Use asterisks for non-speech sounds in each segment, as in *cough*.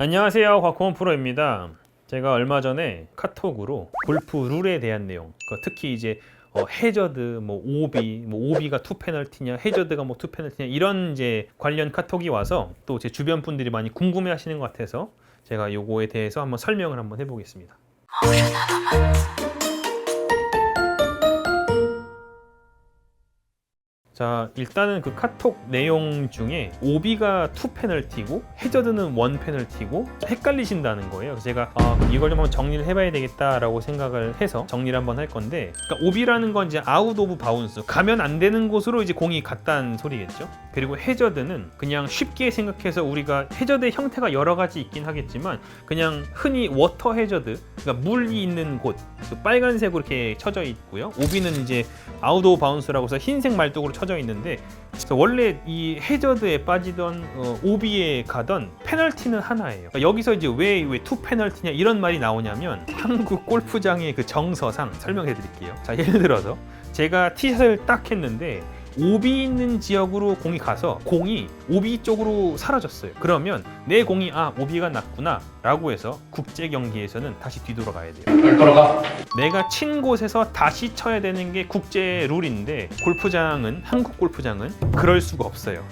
안녕하세요. 곽홍원 프로입니다. 제가 얼마 전에 카톡으로 골프 룰에 대한 내용 그 특히 이제 어, 해저드, 뭐 오비, 뭐 오비가 투 페널티냐, 해저드가 뭐 투 페널티냐 이런 이제 관련 카톡이 와서 또 제 주변 분들이 많이 궁금해하시는 것 같아서 제가 요거에 대해서 한번 설명을 한번 해보겠습니다. 자 일단은 그 카톡 내용 중에 오비가 투 페널티고 해저드는 원 페널티고 헷갈리신다는 거예요. 제가 아, 이걸 좀 한번 정리를 해봐야 되겠다라고 생각을 해서 정리를 한번 할 건데 그러니까 오비라는 건 이제 아웃 오브 바운스 가면 안 되는 곳으로 이제 공이 갔다는 소리겠죠. 그리고 해저드는 그냥 쉽게 생각해서 우리가 해저드의 형태가 여러 가지 있긴 하겠지만 그냥 흔히 워터 해저드 그러니까 물이 있는 곳그 빨간색으로 이렇게 쳐져 있고요. 오비는 이제 아웃 오브 바운스라고 해서 흰색 말뚝으로 쳐져 있는데 그래서 원래 이 해저드에 빠지던 어, 오비에 가던 페널티는 하나예요. 그러니까 여기서 이제 왜 왜 투 페널티냐 이런 말이 나오냐면 한국 골프장의 그 정서상 설명해 드릴게요. 자 예를 들어서 제가 티샷을 딱 했는데 오비 있는 지역으로 공이 가서 공이 오비 쪽으로 사라졌어요. 그러면 내 공이 아 오비가 났구나 라고 해서 국제 경기에서는 다시 뒤돌아가야 돼요. 걸어가. 내가 친 곳에서 다시 쳐야 되는 게 국제 룰인데 골프장은 한국 골프장은 그럴 수가 없어요.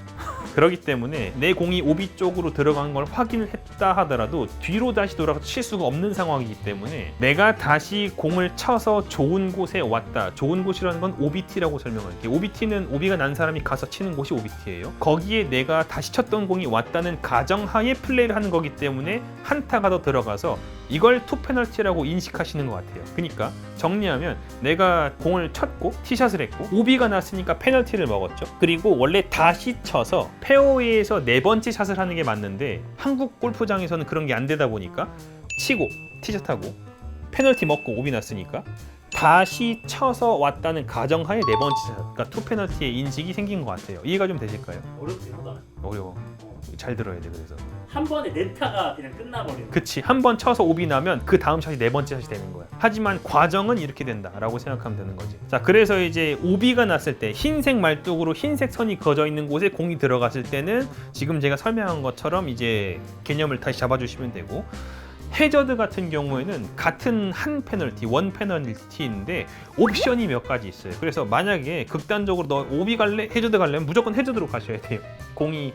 그렇기 때문에 내 공이 오비 쪽으로 들어간 걸 확인을 했다 하더라도 뒤로 다시 돌아가서 칠 수가 없는 상황이기 때문에 내가 다시 공을 쳐서 좋은 곳에 왔다. 좋은 곳이라는 건 OBT라고 설명할게요. OBT는 오비가 난 사람이 가서 치는 곳이 OBT예요. 거기에 내가 다시 쳤던 공이 왔다는 가정하에 플레이를 하는 거기 때문에 한타가 더 들어가서 이걸 투 페널티라고 인식하시는 것 같아요. 그러니까 정리하면 내가 공을 쳤고 티샷을 했고 오비가 났으니까 페널티를 먹었죠. 그리고 원래 다시 쳐서 페어웨이에서 네 번째 샷을 하는 게 맞는데 한국 골프장에서는 그런 게 안 되다 보니까 치고 티샷하고 페널티 먹고 오비 났으니까 다시 쳐서 왔다는 가정하에 네 번째 샷, 그러니까 투 페널티의 인식이 생긴 것 같아요. 이해가 좀 되실까요? 어렵긴 하다. 어려워. 잘 들어야 돼 그래서. 한 번에 네타가 그냥 끝나버리는. 그치 한 번 쳐서 오비 나면 그 다음 샷이 네 번째 샷이 되는 거야 하지만 과정은 이렇게 된다라고 생각하면 되는 거지 자 그래서 이제 오비가 났을 때 흰색 말뚝으로 흰색 선이 그어져 있는 곳에 공이 들어갔을 때는 지금 제가 설명한 것처럼 이제 개념을 다시 잡아주시면 되고 해저드 같은 경우에는 같은 한 페널티, 원 페널티인데 옵션이 몇 가지 있어요. 그래서 만약에 극단적으로 너 오비 갈래, 해저드 갈래면 무조건 해저드로 가셔야 돼요. 공이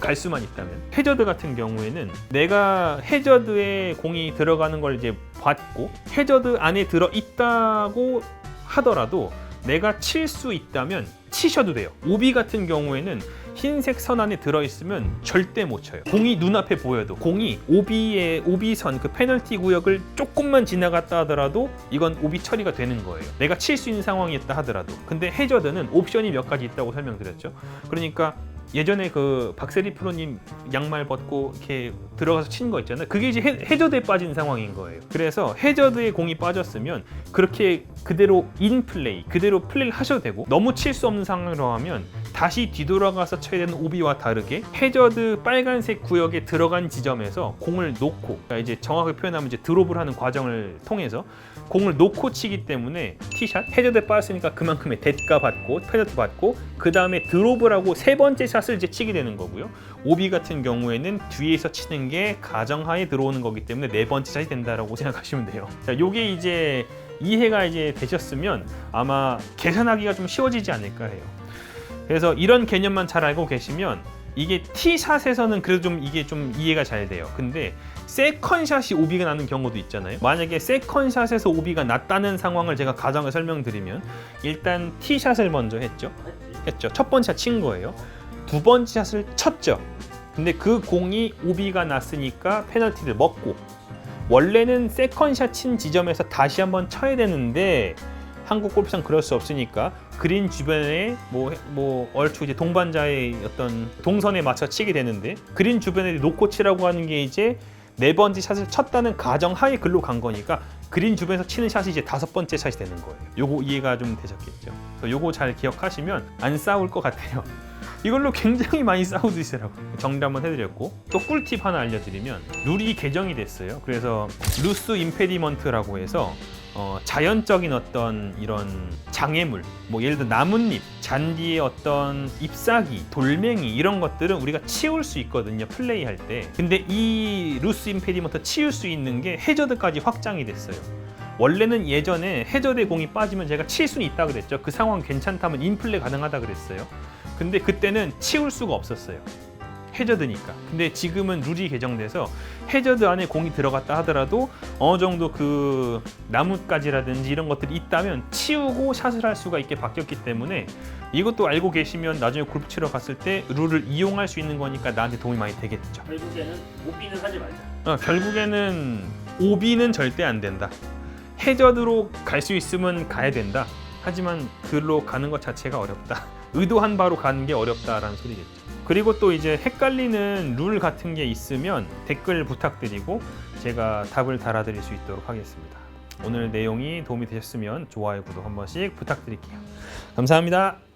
갈 수만 있다면 해저드 같은 경우에는 내가 해저드에 공이 들어가는 걸 이제 봤고 해저드 안에 들어 있다고 하더라도 내가 칠 수 있다면 치셔도 돼요. 오비 같은 경우에는 흰색 선 안에 들어 있으면 절대 못 쳐요. 공이 눈앞에 보여도 공이 오비의 오비선 그 페널티 구역을 조금만 지나갔다 하더라도 이건 오비 처리가 되는 거예요. 내가 칠 수 있는 상황이었다 하더라도. 근데 해저드는 옵션이 몇 가지 있다고 설명드렸죠. 그러니까 예전에 그 박세리 프로님 양말 벗고 이렇게 들어가서 친 거 있잖아요. 그게 이제 해, 해저드에 빠진 상황인 거예요. 그래서 해저드에 공이 빠졌으면 그렇게 그대로 인 플레이, 그대로 플레이를 하셔도 되고 너무 칠 수 없는 상황으로 하면 다시 뒤돌아가서 쳐야 되는 오비와 다르게 해저드 빨간색 구역에 들어간 지점에서 공을 놓고 그러니까 이제 정확하게 표현하면 이제 드롭을 하는 과정을 통해서 공을 놓고 치기 때문에 티샷 해저드에 빠졌으니까 그만큼의 대가 받고 페널티 받고 그 다음에 드롭을 하고 세 번째 샷을 이제 치게 되는 거고요. 오비 같은 경우에는 뒤에서 치는 게 가정하에 들어오는 거기 때문에 네 번째 샷이 된다라고 생각하시면 돼요. 자, 요게 이제 이해가 이제 되셨으면 아마 계산하기가 좀 쉬워지지 않을까 해요. 그래서 이런 개념만 잘 알고 계시면 이게 티샷에서는 그래도 좀 이게 좀 이해가 잘 돼요. 근데 세컨샷이 오비가 나는 경우도 있잖아요. 만약에 세컨샷에서 오비가 났다는 상황을 제가 가정을 설명드리면 일단 티샷을 먼저 했죠. 했죠. 첫 번째 친 거예요. 두 번째 샷을 쳤죠. 근데 그 공이 오비가 났으니까 페널티를 먹고 원래는 세컨샷 친 지점에서 다시 한번 쳐야 되는데 한국 골프장 그럴 수 없으니까 그린 주변에 뭐, 뭐 얼추 이제 동반자의 어떤 동선에 맞춰 치게 되는데 그린 주변에 놓고 치라고 하는 게 이제 네 번째 샷을 쳤다는 가정 하에 글로 간 거니까 그린 주변에서 치는 샷이 이제 다섯 번째 샷이 되는 거예요. 요거 이해가 좀 되셨겠죠? 그래서 요거 잘 기억하시면 안 싸울 것 같아요. *laughs* 이걸로 굉장히 많이 싸우시더라고. 정리 한번 해드렸고 또 꿀팁 하나 알려드리면 룰이 개정이 됐어요. 그래서 루스 임페디먼트라고 해서 어, 자연적인 어떤 이런 장애물, 뭐 예를 들어 나뭇잎, 잔디의 어떤 잎사귀, 돌멩이 이런 것들은 우리가 치울 수 있거든요 플레이할 때. 근데 이 루스 임페디먼트 치울 수 있는 게 해저드까지 확장이 됐어요. 원래는 예전에 해저드에 공이 빠지면 제가 칠 수는 있다 그랬죠. 그 상황 괜찮다면 인플레 가능하다 그랬어요. 근데 그때는 치울 수가 없었어요. 해저드니까. 근데 지금은 룰이 개정돼서 해저드 안에 공이 들어갔다 하더라도 어느 정도 그 나뭇가지라든지 이런 것들이 있다면 치우고 샷을 할 수가 있게 바뀌었기 때문에 이것도 알고 계시면 나중에 골프 치러 갔을 때 룰을 이용할 수 있는 거니까 나한테 도움이 많이 되겠죠. 결국에는 오비는 하지 말자. 어, 결국에는 오비는 절대 안 된다. 해저드로 갈 수 있으면 가야 된다. 하지만 그로 가는 것 자체가 어렵다. 의도한 바로 가는 게 어렵다라는 소리겠죠. 그리고 또 이제 헷갈리는 룰 같은 게 있으면 댓글 부탁드리고 제가 답을 달아드릴 수 있도록 하겠습니다. 오늘 내용이 도움이 되셨으면 좋아요, 구독 한 번씩 부탁드릴게요. 감사합니다.